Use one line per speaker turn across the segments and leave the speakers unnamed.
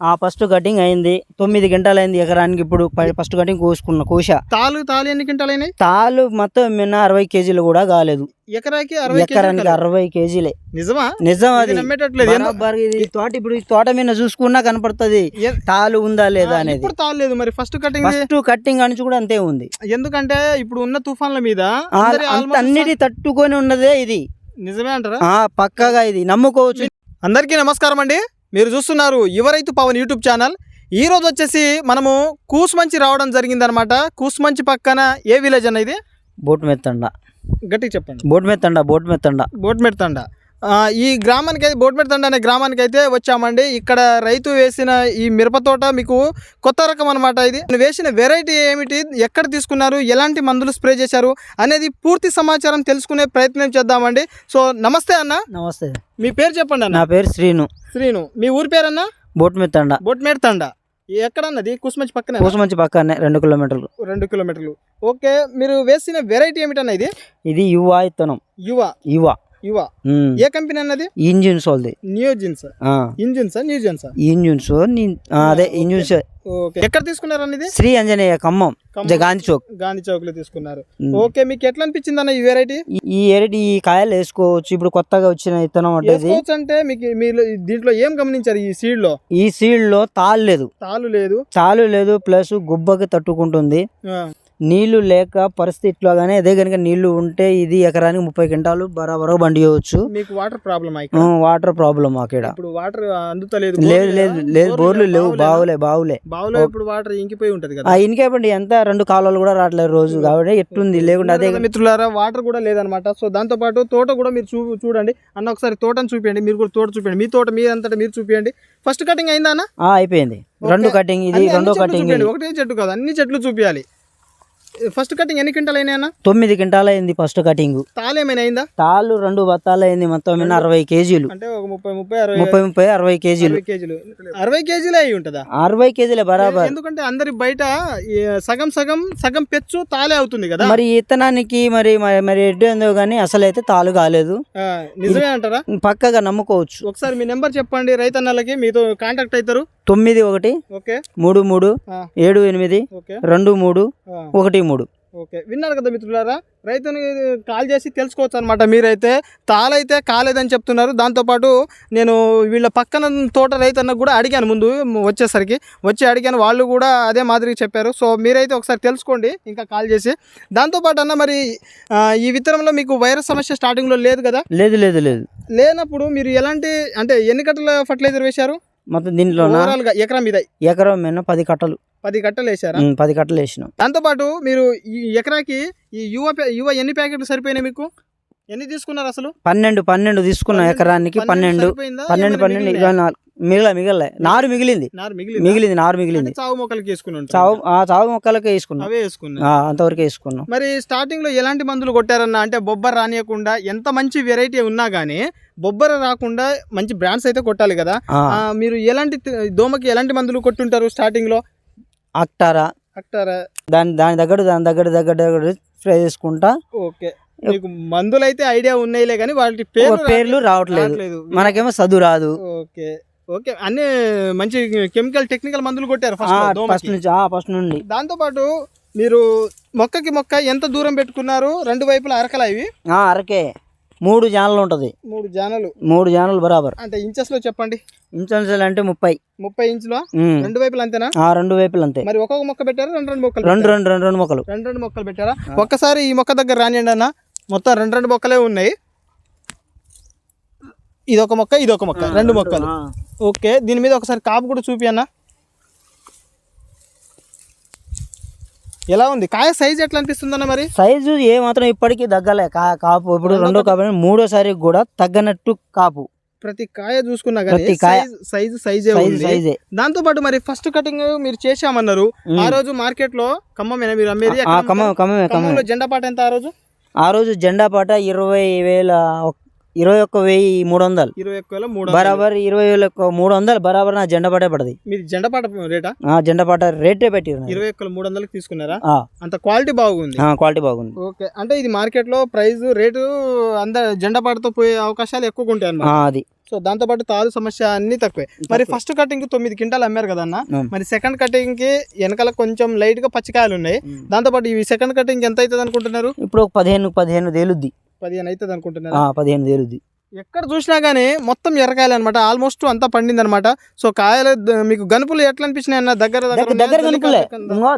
ఆ first cutting అయింది. తొమ్మిది గంటలు అయింది ఎకరానికి ఇప్పుడు ఫస్ట్ కటింగ్ కోసుకున్న కోస
తాలు తాలు ఎన్ని క్వింటాలైనాయి
తాలు మొత్తం మిన్న అరవై కేజీలు కూడా కాలేదు.
ఎకరాకి
ఎకరానికి అరవై కేజీలే.
నిజమా?
నిజం అది. ఇది తోట ఇప్పుడు ఈ తోట మీద చూసుకున్నా కనపడుతుంది. తాలు ఉందా లేదా అనేది.
ఇప్పుడు తాలు లేదు మరి. ఫస్ట్ కటింగ్
ఫస్ట్ కట్టింగ్ నుంచి కూడా అంతే ఉంది.
ఎందుకంటే ఇప్పుడు ఉన్న తుఫాన్ల మీద
అన్నిటి తట్టుకొని ఉన్నదే ఇది.
నిజమే అంటారా?
పక్కగా ఇది. నమ్ముకోవచ్చు.
అందరికీ నమస్కారం అండి. మీరు చూస్తున్నారు యువరైతు పవన్ యూట్యూబ్ ఛానల్. ఈ రోజు వచ్చేసి మనము కూసుమంచి రావడం జరిగిందనమాట. కూసుమంచి పక్కన ఏ విలేజ్ అన్న ఇది?
బోట్ మెత్తండ
గట్టిగా చెప్పండి.
బోట్ మెత్తండ బోట్ మెత్తండ
బోట్మెట్ తండ ఆ, ఈ గ్రామానికి అయితే బోట్మెట్ తండ అనే గ్రామానికి అయితే వచ్చామండి. ఇక్కడ రైతు వేసిన ఈ మిరప తోట మీకు కొత్త రకం అనమాట ఇది. వేసిన వెరైటీ ఏమిటి ఎక్కడ తీసుకున్నారు ఎలాంటి మందులు స్ప్రే చేశారు అనేది పూర్తి సమాచారం తెలుసుకునే ప్రయత్నం చేద్దామండి. సో నమస్తే అన్న.
నమస్తే.
మీ పేరు చెప్పండి అన్న.
నా పేరు శ్రీను.
శ్రీను. మీ ఊరి పేరన్నా
బోట్ మెత్తండ
బోట్మేట్ తండ ఎక్కడన్నది? కుసుమంచి పక్కన
మంచి పక్కనే రెండు కిలోమీటర్లు.
రెండు కిలోమీటర్లు. ఓకే మీరు వేసిన వెరైటీ ఏమిటన్న ఇది?
ఇది యువ ఇత్తనం.
యువ.
యువ.
యువ. ఏ కంపెనీ అన్నది?
ఇంజిన్స్ వాళ్ళది.
న్యూ జీన్స్
ఆ,
ఇంజిన్స్ న్యూ జీన్స్.
ఇంజిన్స్ అదే ఇంజిన్స్
ఎక్కడ తీసుకున్నారు అన్నది?
శ్రీ అంజనేయ ఖమ్మం. గాంధీ చౌక్.
గాంధీ చౌక్లో తీసుకున్నారు. ఓకే మీకు ఎట్లా అనిపించింది అన్న ఈ వెరైటీ
ఈ- ఎరటి ఈ కాయలు వేసుకోవచ్చు. ఇప్పుడు కొత్తగా వచ్చిన ఇది.
వేసుకోవచ్చు అంటే మీకు మీరు దీంట్లో ఏం గమనించారు ఈ సీడ్లో
ఈ సీడ్లో తాళ్ళు లేదు.
తాలు లేదు.
చాలు లేదు ప్లస్ గుబ్బకి తట్టుకుంటుంది. నీళ్ళు లేక పరిస్థితిలో కానీ అదే కనుక నీళ్ళు ఉంటే ఇది ఎకరానికి ముప్పై క్వింటాలు బరాబర్ బండియవచ్చు
మీకు వాటర్ ప్రాబ్లమ్ ఇక్కడ?
వాటర్ ప్రాబ్లం అక్కడ
ఇప్పుడు వాటర్ అందుతలేదు
లేదు లేదు లేదు బోర్లు లేవు బావులే బావులే.
బావులో ఇప్పుడు వాటర్ ఇంకిపోయి ఉంటది కదా.
ఆ ఇనికేపండి ఎంత రెండు కాలువలు కూడా రావట్లేదు రోజు కాబట్టి ఎట్టుంది లేకుంటే అదే
మిత్రులారా వాటర్ కూడా లేదనమాట సో దాంతో పాటు తోట కూడా మీరు చూ చూడండి. అన్న ఒకసారి తోటను చూపించండి మీరు కూడా తోట చూపించండి మీ తోట మీరంతటా మీరు చూపించండి ఫస్ట్ కటింగ్ అయిందా అన్న?
అయిపోయింది. రెండు కటింగ్ ఇది రెండో కటింగ్.
ఒకటే చెట్టు కాదు అన్ని చెట్లు చూపించాలి ఫస్ట్ కటింగ్ ఎన్ని క్వింటాలు అన్న?
తొమ్మిది క్వింటాలు అయింది ఫస్ట్ కటింగ్.
తాలు ఏమైనా అయిందా?
తాళ్ళు రెండు బత్తాలు అయింది మొత్తం అరవై కేజీలు.
అంటే ఒక ముప్పై ముప్పై అరవై
ముప్పై ముప్పై అరవై కేజీలు.
అరవై కేజీలు. అరవై కేజీలే అయి ఉంటుందా?
అరవై కేజీలే బరాబర్.
ఎందుకంటే అందరి బయట సగం సగం సగం పెచ్చు తాలే అవుతుంది కదా?
మరి ఈ ఇత్తనానికి మరి మరి- ఎడ్డు ఏందో కానీ అసలు అయితే తాలు కాలేదు.
నిజమే అంటారా?
పక్కగా నమ్ముకోవచ్చు.
ఒకసారి మీ నెంబర్ చెప్పండి రైతన్నలకి మీతో కాంటాక్ట్ అవుతారు.
తొమ్మిది ఒకటి
ఓకే.
మూడు మూడు. ఏడు ఎనిమిది
ఓకే.
రెండు మూడు. ఒకటి మూడు.
ఓకే. విన్నారు కదా మిత్రులారా? రైతుని కాల్ చేసి తెలుసుకోవచ్చు అనమాట మీరైతే. తాళైతే కాలేదని చెప్తున్నారు. దాంతోపాటు నేను వీళ్ళ పక్కన తోట రైతన్నకు కూడా అడిగాను ముందు వచ్చేసరికి. వచ్చి అడిగాను. వాళ్ళు కూడా అదే మాదిరిగా చెప్పారు. సో మీరైతే ఒకసారి తెలుసుకోండి. ఇంకా కాల్ చేసి. దాంతోపాటు అన్న మరి ఈ విత్తనంలో మీకు వైరస్ సమస్య స్టార్టింగ్లో లేదు కదా?
లేదు లేదు లేదు.
లేనప్పుడు మీరు ఎలాంటి అంటే ఎన్ని కట్టల ఫర్టిలైజర్ వేశారు?
మొత్తం దీంట్లో
ఎకరం మీద
ఎకరం మీద పది కట్టలు.
పది కట్టలు
ఉమ్, పది కట్టలు వేసినాం.
దాంతోపాటు మీరు ఈ ఎకరాకి ఈ యువ యువ ఎన్ని ప్యాకెట్లు సరిపోయినాయి మీకు? ఎన్ని తీసుకున్నారు అసలు?
పన్నెండు పన్నెండు తీసుకున్నాం ఎకరానికి పన్నెండు? పన్నెండు. పన్నెండు? ఇక నాలుగు. మిగల మిగలే. నారు మిగిలింది.
నారు మిగిలిందా?
మిగిలింది నారు మిగిలింది.
చావు మొక్కలకి వేసుకుని ఉంటారు.
చావు చావు మొక్కలకే వేసుకున్నాం.
అవే వేసుకున్నా
అంతవరకే వేసుకున్నాం.
మరి స్టార్టింగ్లో ఎలాంటి మందులు కొట్టారన్న? అంటే బొబ్బర రానియకుండా ఎంత మంచి వెరైటీ ఉన్నా గానీ బొబ్బర రాకుండా మంచి బ్రాండ్స్ అయితే కొట్టాలి కదా. మీరు ఎలాంటి దోమకి ఎలాంటి మందులు కొట్టుంటారు స్టార్టింగ్లో
అక్టారా.
అక్టారా.
దాని దాని దగ్గర దాని దగ్గర దగ్గర దగ్గర స్ప్రే చేసుకుంటా.
ఓకే. మీకు మందులు అయితే ఐడియా ఉన్నాయిలే కానీ వాటి పేర్లు
పేర్లు రావట్లేదు.
రావట్లేదు.
మనకేమో చదువు రాదు.
ఓకే. ఓకే అన్ని మంచి కెమికల్ టెక్నికల్ మందులు కొట్టారు ఫస్ట్
ఫస్ట్ నుంచి ఆ ఫస్ట్ నుండి.
దాంతో పాటు మీరు మొక్కకి మొక్క ఎంత దూరం పెట్టుకున్నారు? రెండు వైపులా అరకల
ఆ, అరకే. మూడు జానలు ఉంటది.
మూడు జానలు.
మూడు జానలు బరాబర్.
అంటే ఇంచెస్లో చెప్పండి.
ఇన్సూరెన్స్ అంటే ముప్పై.
ముప్పై ఇంచులో. రెండు వైపులు అంతేనా?
ఆ రెండు వైపులు అంతే.
మరి ఒక్కొక్క మొక్క పెట్టారా? రెండు రెండు మొక్కలు
రెండు? రెండు రెండు రెండు మొక్కలు.
రెండు రెండు మొక్కలు పెట్టారా? ఒక్కసారి ఈ మొక్క దగ్గర రానియండి అన్న. మొత్తం రెండు రెండు మొక్కలే ఉన్నాయి. ఇది ఒక మొక్క ఇది ఒక మొక్క రెండు మొక్కలు. ఓకే దీని మీద ఒకసారి కాపు కూడా చూపి అన్న. ఎలా ఉంది? కాయ సైజ్ ఎట్లా అనిపిస్తుంది అన్న మరి?
సైజు ఏ మాత్రం ఇప్పటికీ తగ్గలే. కాపు ఇప్పుడు రెండో కాపు మూడోసారి కూడా తగ్గనట్టు కాపు.
ప్రతి కాయ చూసుకున్నా కానీ. సైజ్ సైజే ఉంది. దాంతో పాటు మరి ఫస్ట్ కటింగ్ మీరు చేశామన్నారు. ఆ రోజు మార్కెట్లో ఖమ్మమేనా మీరు అమ్మేది
ఖమ్మం
ఖమ్మంలో జెండా పాట ఎంత ఆ రోజు?
ఆ రోజు జెండా పాట ఇరవై వేల ఇరవై ఒక్క వెయ్యి మూడు వందలు.
ఇరవై ఒక్క వేల మూడు
బరాబర్ ఇరవై వేల మూడు వందలు బరాబర్ నా జెండా పాటే పడది.
మీరు జెండా పాట రేటా?
జెండా పాట రేటే పెట్టి
ఇరవై ఒక్క మూడు వందలకి తీసుకున్నారా? అంత క్వాలిటీ బాగుంది.
క్వాలిటీ బాగుంది.
ఓకే అంటే ఇది మార్కెట్లో ప్రైస్ రేటు అంద జెండా పాటతో పోయే అవకాశాలు ఎక్కువగా ఉంటాయి అన్నమాట.
అది.
సో దాంతోపాటు తాలు సమస్య అన్ని తక్కువే. మరి ఫస్ట్ కటింగ్ తొమ్మిది క్వింటాలు అమ్మారు కదా అన్న.
అవును.
మరి సెకండ్ కటింగ్కి వెనకాల కొంచెం లైట్గా పచ్చికాయలు ఉన్నాయి దాంతోపాటు ఇవి సెకండ్ కటింగ్ ఎంత అవుతుంది అనుకుంటున్నారు
ఇప్పుడు ఒక పదిహేను పదిహేను తేలుద్ది
పదిహేను అవుతుంది అనుకుంటున్నారు?
ఆ, పదిహేను తేలుద్ది.
ఎక్కడ చూసినా గానీ మొత్తం ఎర్రకాయలు అనమాట ఆల్మోస్ట్ అంతా పండింది అనమాట సో కాయలు మీకు గనుపులు ఎట్లా అనిపించినాయి అన్న దగ్గర
దగ్గర
ఉన్నాయా?
దగ్గర?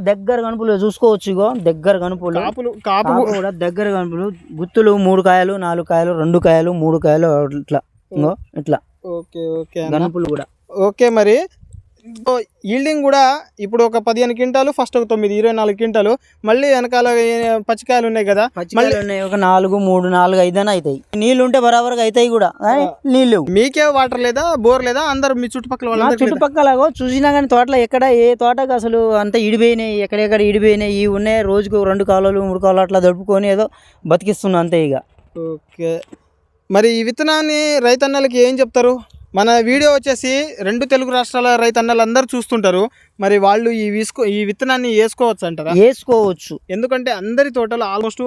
ఇంకో కనుపులు చూసుకోవచ్చు ఇగో. దగ్గర కనుపులు
కాపులు కాపు
కూడా దగ్గర కనుపులు గుత్తులు మూడు కాయలు నాలుగు కాయలు రెండు కాయలు మూడు కాయలు ఇట్లా ఇంకో ఇట్లా.
ఓకే ఓకే
గనుపులు కూడా.
ఓకే మరి. ఈల్డింగ్ కూడా ఇప్పుడు ఒక పదిహేను క్వింటాలు ఫస్ట్ ఒక తొమ్మిది ఇరవై నాలుగు క్వింటాలు. మళ్ళీ వెనకాల పచ్చికాయలు ఉన్నాయి కదా
పచ్చికాయలు ఉన్నాయి ఒక నాలుగు మూడు నాలుగు ఐదైనా అవుతాయి. నీళ్ళు ఉంటే బరాబర్గా అవుతాయి కూడా నీళ్ళు.
మీకే వాటర్ లేదా బోర్ లేదా అందరు మీ చుట్టుపక్కల లేదా?
చుట్టుపక్కల చూసినా కానీ తోటలో ఎక్కడ ఏ తోటకు అసలు అంత ఇడిపోయినాయి ఎక్కడెక్కడ ఇడిపోయినాయి ఇవి ఉన్నాయి రోజుకు రెండు కాలువలు మూడు కాలువలు అట్లా దడుపుకొని ఏదో బతికిస్తున్నా అంతే ఇక.
ఓకే. మరి ఈ విత్తనాన్ని రైతన్నలకి ఏం చెప్తారు? మన వీడియో వచ్చేసి రెండు తెలుగు రాష్ట్రాల రైతన్నలు అందరూ చూస్తుంటారు. మరి వాళ్ళు ఈ విసుకో ఈ విత్తనాన్ని వేసుకోవచ్చు అంటారా?
వేసుకోవచ్చు.
ఎందుకంటే అందరి తోటలు ఆల్మోస్ట్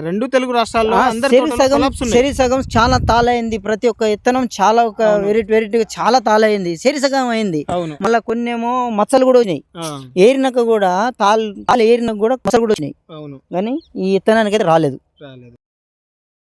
రెండు తెలుగు రాష్ట్రాల్లో తోటలో
సగం చాలా తాళైంది. ప్రతి ఒక్క విత్తనం చాలా ఒక వెరైటీ వెరైటీగా చాలా తాళైంది. శరి సగం అయింది.
అవును.
మళ్ళీ కొన్ని ఏమో మచ్చలు కూడా వచ్చినాయి. ఏరినాక కూడా తాళ్ళు తాళ్ళు ఏరినాక కూడా మచ్చలు కూడా వచ్చినాయి.
అవును.
కానీ ఈ విత్తనానికి అయితే రాలేదు.
రాలేదు.